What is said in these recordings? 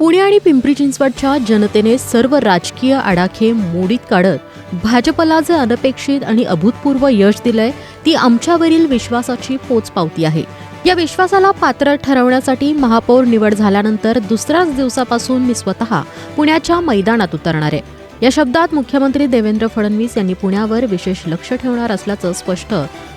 पुणे आणि पिंपरी चिंचवडच्या जनतेने सर्व राजकीय आडाखे मोडीत काढत भाजपला जे अनपेक्षित आणि अभूतपूर्व यश दिलंय ती आमच्यावरील विश्वासाची पोचपावती आहे. या विश्वासाला पात्र ठरवण्यासाठी महापौर निवड झाल्यानंतर दुसऱ्याच दिवसापासून मी स्वतः पुण्याच्या मैदानात उतरणार आहे. या शब्दात मुख्यमंत्री देवेंद्र फडणवीस यांनी पुण्यावर विशेष लक्ष ठेवणार असल्याचं स्पष्ट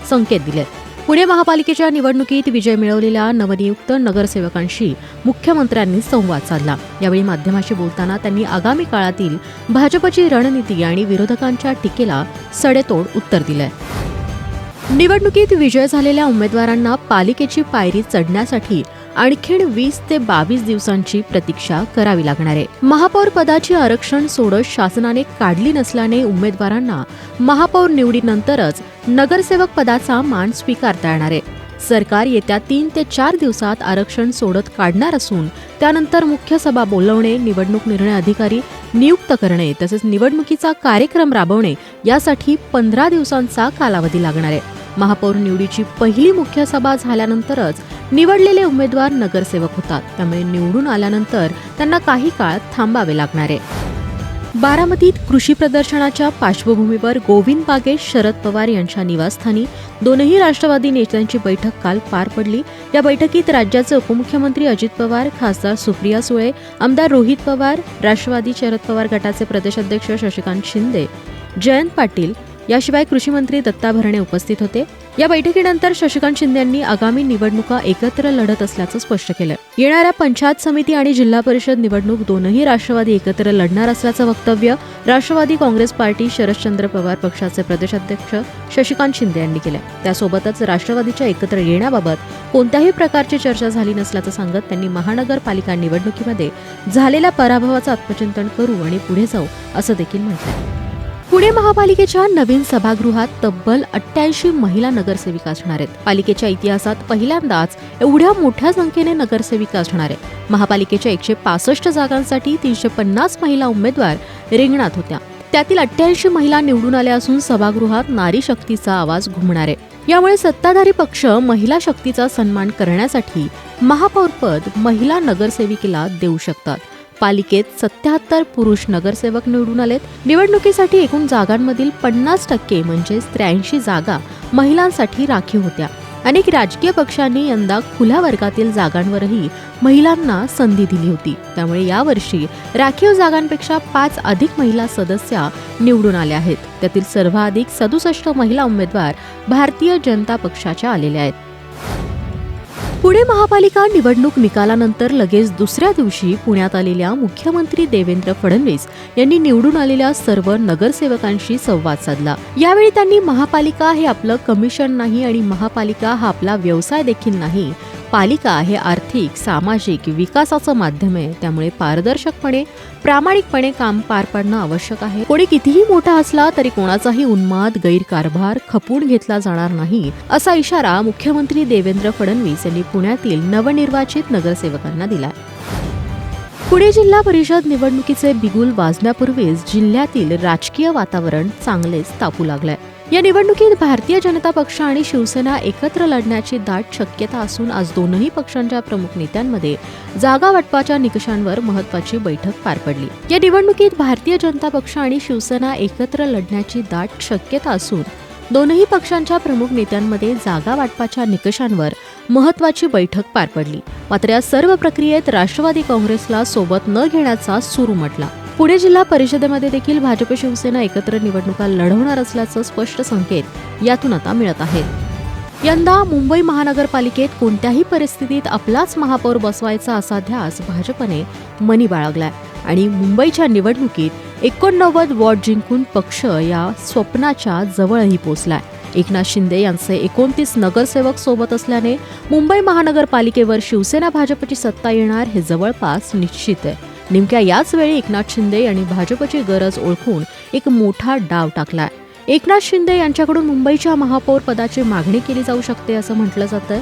संकेत दिले पुणे महापालिकेच्या निवडणुकीत विजय मिळवलेल्या नवनियुक्त नगरसेवकांशी मुख्यमंत्र्यांनी संवाद साधला. यावेळी माध्यमाशी बोलताना त्यांनी आगामी काळातील भाजपची रणनीती आणि विरोधकांच्या टीकेला सडेतोड उत्तर दिलंय. निवडणुकीत विजय झालेल्या उमेदवारांना पालिकेची पायरी चढण्यासाठी आणखीन वीस ते बावीस दिवसांची प्रतीक्षा करावी लागणार आहे. महापौर पदाची आरक्षण सोडत शासनाने काढली नसल्याने उमेदवारांना महापौर निवडीनंतरच नगरसेवक पदाचा मान स्वीकारता येणार आहे. सरकार येत्या तीन ते चार दिवसात आरक्षण सोडत काढणार असून त्यानंतर मुख्य सभा बोलवणे निवडणूक निर्णय अधिकारी नियुक्त करणे तसेच निवडणुकीचा कार्यक्रम राबवणे यासाठी पंधरा दिवसांचा कालावधी लागणार आहे. महापौर निवडीची पहिली मुख्य सभा झाल्यानंतरच निवडलेले उमेदवार नगरसेवक होतात. त्यामुळे निवडून आल्यानंतर त्यांना काही काळ थांबावे लागणार आहे. बारामतीत कृषी प्रदर्शनाच्या पार्श्वभूमीवर गोविंद बागेश शरद पवार यांच्या निवासस्थानी दोनही राष्ट्रवादी नेत्यांची बैठक काल पार पडली. या बैठकीत राज्याचे उपमुख्यमंत्री अजित पवार खासदार सुप्रिया सुळे आमदार रोहित पवार राष्ट्रवादी शरद पवार गटाचे प्रदेशाध्यक्ष शशिकांत शिंदे जयंत पाटील याशिवाय कृषीमंत्री दत्ता भरणे उपस्थित होते. या बैठकीनंतर शशिकांत शिंदे यांनी आगामी निवडणुका एकत्र लढत असल्याचं स्पष्ट केलं. येणाऱ्या पंचायत समिती आणि जिल्हा परिषद निवडणूक दोनही राष्ट्रवादी एकत्र लढणार असल्याचं वक्तव्य राष्ट्रवादी काँग्रेस पार्टी शरदचंद्र पवार पक्षाचे प्रदेशाध्यक्ष शशिकांत शिंदे यांनी केलं. त्यासोबतच राष्ट्रवादीच्या एकत्र येण्याबाबत कोणत्याही प्रकारची चर्चा झाली नसल्याचं सांगत त्यांनी महानगरपालिका निवडणुकीमध्ये झालेल्या पराभवाचं आत्मचिंतन करू आणि पुढे जाऊ असं देखील म्हटलंय पुणे महापालिकेच्या नवीन सभागृहात तब्बल अठ्ठ्याऐंशी महिला नगरसेविका असणार आहेत. पालिकेच्या इतिहासात पहिल्यांदाच एवढ्या मोठ्या संख्येने नगरसेविका असणार आहे महापालिकेच्या एकशे पासष्ट जागांसाठी तीनशे पन्नास महिला उमेदवार रिंगणात होत्या. त्यातील अठ्ठ्याऐंशी महिला निवडून आल्या असून सभागृहात नारी शक्तीचा आवाज घुमणार आहे. यामुळे सत्ताधारी पक्ष महिला शक्तीचा सन्मान करण्यासाठी महापौरपद महिला नगरसेविकेला देऊ शकतात. पालिकेत सत्याहत्तर पुरुष नगरसेवक निवडून आलेत. निवडणुकीसाठी एकूण जागांमधील पन्नास टक्के म्हणजेच त्र्याऐंशी जागा महिलांसाठी राखीव होत्या. अनेक राजकीय पक्षांनी यंदा खुल्या वर्गातील जागांवरही महिलांना संधी दिली होती. त्यामुळे यावर्षी राखीव जागांपेक्षा पाच अधिक महिला सदस्या निवडून आल्या आहेत. त्यातील सर्वाधिक सदुसष्ट महिला उमेदवार भारतीय जनता पक्षाच्या आलेल्या आहेत. पुणे महापालिका निवडणूक निकालानंतर लगेच दुसऱ्या दिवशी पुण्यात आलेल्या मुख्यमंत्री देवेंद्र फडणवीस यांनी निवडून आलेल्या सर्व नगरसेवकांशी संवाद साधला. यावेळी त्यांनी महापालिका हे आपलं कमिशन नाही आणि महापालिका हा आपला व्यवसाय देखील नाही पालिका हे आर्थिक सामाजिक विकासाचं माध्यम आहे. त्यामुळे पारदर्शकपणे प्रामाणिकपणे काम पार पाडणं आवश्यक आहे. कोणी कितीही मोठा असला तरी कोणाचाही उन्माद गैरकारभार खपून घेतला जाणार नाही असा इशारा मुख्यमंत्री देवेंद्र फडणवीस यांनी पुण्यातील नवनिर्वाचित नगरसेवकांना दिला पुणे जिल्हा परिषद निवडणुकीचे बिगुल वाजण्यापूर्वीच जिल्ह्यातील राजकीय वातावरण चांगलेच तापू लागलंय. या निवडणुकीत भारतीय जनता पक्ष आणि शिवसेना एकत्र लढण्याची दाट शक्यता असून आज दोनही पक्षांच्या प्रमुख नेत्यांमध्ये जागा वाटपाच्या निकषांवर महत्वाची बैठक पार पडली. या निवडणुकीत भारतीय जनता पक्ष आणि शिवसेना एकत्र लढण्याची दाट शक्यता असून दोनही पक्षांच्या प्रमुख नेत्यांमध्ये जागा वाटपाच्या निकषांवर महत्वाची बैठक पार पडली. मात्र या सर्व प्रक्रियेत राष्ट्रवादी काँग्रेसला सोबत न घेण्याचा सूर उमटला. पुणे जिल्हा परिषदेमध्ये देखील भाजप शिवसेना एकत्र निवडणुका लढवणार असल्याचं स्पष्ट संकेत यातून आता मिळत आहेत यंदा मुंबई महानगरपालिकेत कोणत्याही परिस्थितीत आपलाच महापौर बसवायचा असा ध्यास भाजपने मनी बाळगलाय आणि मुंबईच्या निवडणुकीत एकोणनव्वद वॉर्ड जिंकून पक्ष या स्वप्नाच्या जवळही पोचलाय. एकनाथ शिंदे यांचे एकोणतीस नगरसेवक सोबत असल्याने मुंबई महानगरपालिकेवर शिवसेना भाजपची सत्ता येणार हे जवळपास निश्चित आहे. नेमक्या याच वेळी एकनाथ शिंदे यांनी भाजपची गरज ओळखून एक मोठा डाव टाकलाय. एकनाथ शिंदे यांच्याकडून मुंबईच्या महापौर पदाची मागणी केली जाऊ शकते असं म्हटलं जातं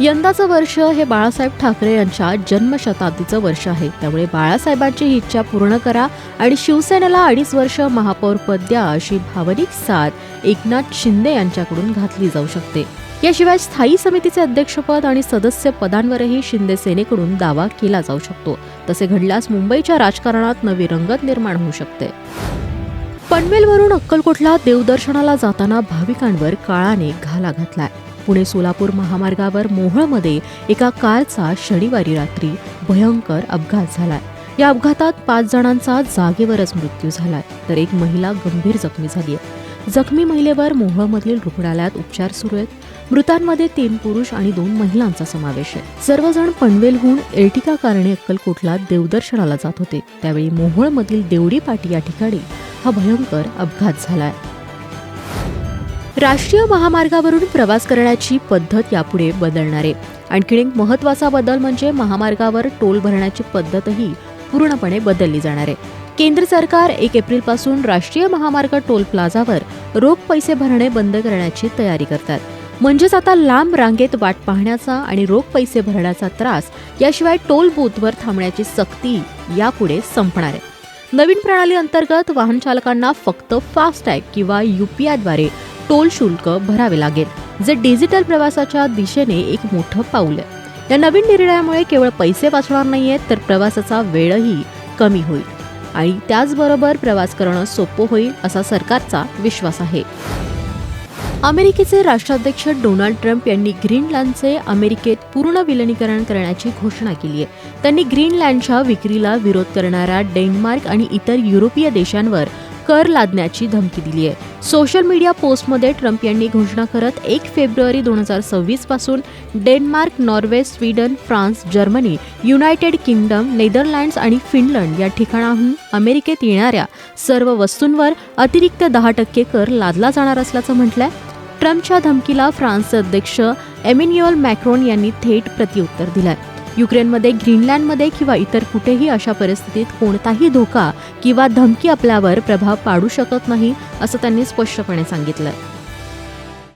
यंदाचं वर्ष हे बाळासाहेब ठाकरे यांच्या जन्मशताब्दीचं वर्ष आहे. त्यामुळे बाळासाहेबांची ही इच्छा पूर्ण करा आणि शिवसेनेला अडीच वर्ष महापौरपद द्या अशी भावनिक साथ एकनाथ शिंदे यांच्याकडून घातली जाऊ शकते. याशिवाय स्थायी समितीचे अध्यक्षपद आणि सदस्य पदांवरही शिंदे सेनेकडून दावा केला जाऊ शकतो. तसे घडल्यास मुंबईच्या राजकारणात नवी रंगत निर्माण होऊ शकते. पनवेलवरून अक्कलकोटला देवदर्शनाला जाताना भाविकांवर काळाने घाला घातलाय. पुणे सोलापूर महामार्गावर मोहोळमध्ये एका कारचा शनिवारी रात्री भयंकर अपघात झालाय. या अपघातात पाच जणांचा जागेवरच मृत्यू झालाय तर एक महिला गंभीर जखमी झाली आहे जखमी महिलेवर मोहोळमधील रुग्णालयात उपचार सुरू आहेत. मृतांमध्ये तीन पुरुष आणि दोन महिलांचा समावेश आहे. सर्वजण पनवेलहून एर्टिका कारणे अक्कलकोटला देवदर्शनाला जात होते. त्यावेळी मोहोळमधील देवडी पाटी या ठिकाणी हा भयंकर अपघात झालाय. राष्ट्रीय महामार्गावरून प्रवास करण्याची पद्धत यापुढे बदलणार आहे. आणखी एक महत्त्वाचा बदल म्हणजे महामार्गावर टोल भरण्याची पद्धतही पूर्णपणे बदलली जाणार आहे. केंद्र सरकार एक एप्रिलपासून राष्ट्रीय महामार्ग टोल प्लाझावर रोख पैसे भरणे बंद करण्याची तयारी करतात. म्हणजेच आता लांब रांगेत वाट पाहण्याचा आणि रोख पैसे भरण्याचा त्रास याशिवाय टोल बूथवर थांबण्याची सक्ती यापुढे संपणार आहे. नवीन प्रणाली अंतर्गत वाहन चालकांना फक्त फास्टॅग किंवा युपीआयद्वारे टोल शुल्क भरावे लागेल जे डिजिटल प्रवासाच्या दिशेने एक मोठं पाऊल आहे. या नवीन निर्णयामुळे केवळ पैसे वाचणार नाहीयेत तर प्रवासाचा वेळही कमी होईल. आणि त्याचबरोबर प्रवास करणं सोपं होईल असा सरकारचा विश्वास आहे. अमेरिकेचे राष्ट्राध्यक्ष डोनाल्ड ट्रम्प यांनी ग्रीनलँडचे अमेरिकेत पूर्ण विलनीकरण करण्याची घोषणा केली आहे. त्यांनी ग्रीनलँडच्या विक्रीला विरोध करणाऱ्या डेन्मार्क आणि इतर युरोपीय देशांवर कर लादण्याची धमकी दिली आहे. सोशल मीडिया पोस्टमध्ये ट्रम्प यांनी घोषणा करत एक फेब्रुवारी दोन हजार सव्वीसपासून Denmark Norway Sweden France Germany United Kingdom Netherlands आणि फिनलंड या ठिकाणाहून अमेरिकेत येणाऱ्या सर्व वस्तूंवर अतिरिक्त दहा टक्के कर लादला जाणार असल्याचं म्हटलंय. ट्रम्पच्या धमकीला फ्रान्सचे अध्यक्ष एमिन्युअल मॅक्रोन यांनी थेट प्रत्युत्तर दिलंय. युक्रेनमध्ये ग्रीनलँडमध्ये किंवा इतर कुठेही अशा परिस्थितीत कोणताही धोका किंवा धमकी आपल्यावर प्रभाव पाडू शकत नाही असं त्यांनी स्पष्टपणे सांगितलं